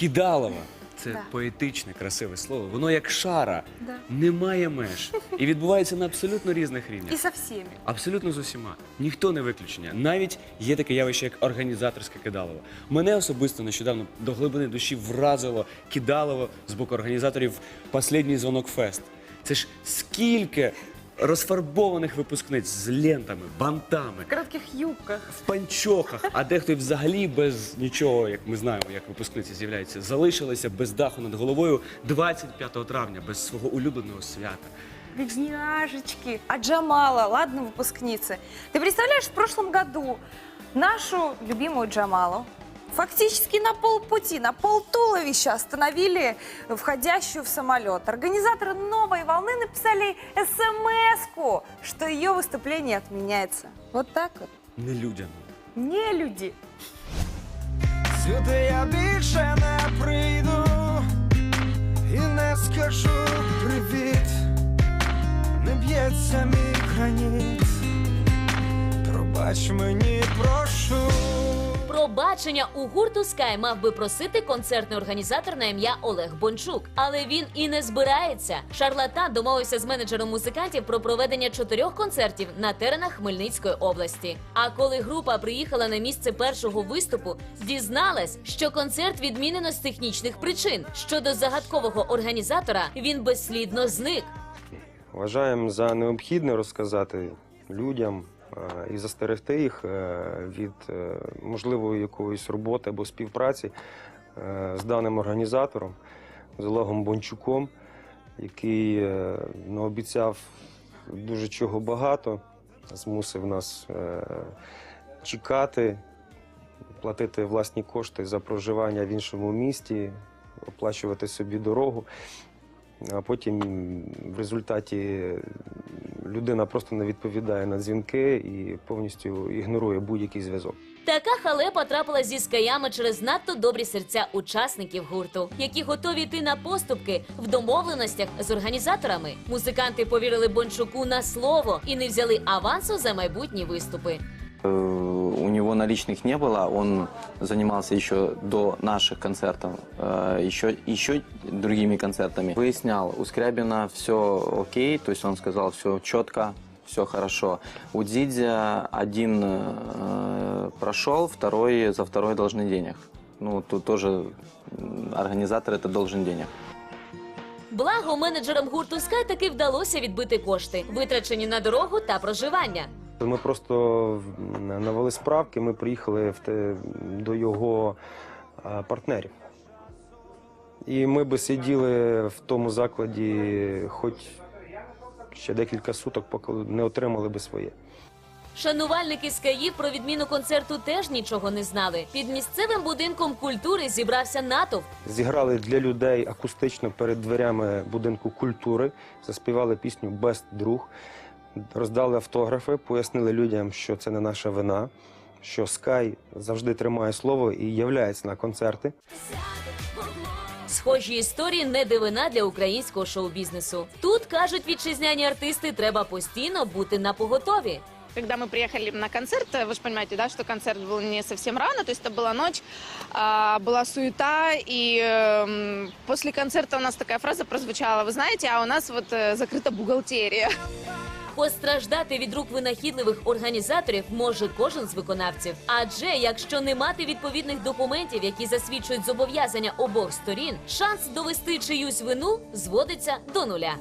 Кидалова. Це Да. поетичне, красиве слово. Воно як шара, Да. немає меж. І відбувається на абсолютно різних рівнях. И со всеми. Абсолютно з усіма. Ніхто не виключення. Навіть є таке явище, як організаторське кидалово. Мене особисто нещодавно до глибини душі вразило кидалово з боку організаторів «Последній дзвонок фест. Це ж скільки розфарбованих випускниць з лентами, бантами, В коротких юбках. в панчохах, а дехто й взагалі без нічого, як ми знаємо, як випускниці з'являються, залишилися без даху над головою 25 травня, без свого улюбленого свята. Бедняжечки. А Джамала, ладно, выпускницы. Ты представляешь, в прошлом году нашу любимую Джамалу фактически на полпути, на полтуловища остановили входящую в самолет. Организаторы новой волны написали смс что ее выступление отменяется. Вот так вот. Нелюдяно. Не люди. Сюди я більше не прийду і не скажу привіт, не б'ється мій граніт. Пробач мені, прошу. Пробачення у гурту Sky мав би просити концертний організатор на ім'я Олег Бончук, але він і не збирається. Шарлатан домовився з менеджером музикантів про проведення чотирьох концертів на теренах Хмельницької області. А коли група приїхала на місце першого виступу, дізналась, що концерт відмінено з технічних причин. Щодо загадкового організатора, він безслідно зник. Вважаємо за необхідне розказати людям і застерегти їх е, від е, можливої якоїсь роботи або співпраці е, з даним організатором, з Олегом Бончуком, який е, наобіцяв дуже чого багато, змусив нас е, чекати, платити власні кошти за проживання в іншому місті, оплачувати собі дорогу. А потім в результаті людина просто не відповідає на дзвінки і повністю ігнорує будь-який зв'язок. Така халепа трапила зі скаями через надто добрі серця учасників гурту, які готові йти на поступки в домовленостях з організаторами. Музиканти повірили Бончуку на слово і не взяли авансу за майбутні виступи. Э, У него наличных не было, он занимался еще до наших концертов, э, еще, еще другими концертами. Выяснял, у Скрябина все окей, то есть он сказал все четко, все хорошо. У Дзидзя один э, прошел, второй за второй должны денег. Ну, тут тоже м, организатор это должен денег. Благо менеджерам гурту Sky таки вдалося відбити кошти, витрачені на дорогу та проживання. Ми просто навели справки, ми приїхали в те, до його е, партнерів. І ми би сиділи в тому закладі хоч ще декілька суток, поки не отримали би своє. Шанувальники з Скаїв про відміну концерту теж нічого не знали. Під місцевим будинком культури зібрався натовп. Зіграли для людей акустично перед дверями будинку культури, заспівали пісню Бест друг, роздали автографи, пояснили людям, що це не наша вина, що Скай завжди тримає слово і являється на концерти. Схожі історії не дивина для українського шоу-бізнесу. Тут кажуть вітчизняні артисти, треба постійно бути на поготові. Когда мы приехали на концерт, вы же понимаете, да, что концерт был не совсем рано, то есть это была ночь, а, была суета, и эм, после концерта у нас такая фраза прозвучала, вы знаете, а у нас вот э, закрыта бухгалтерия. Постраждати від рук винахідливих організаторів може кожен з виконавців. Адже якщо не мати відповідних документів, які засвідчують зобов'язання обох сторін, шанс довести чиюсь вину зводиться до нуля.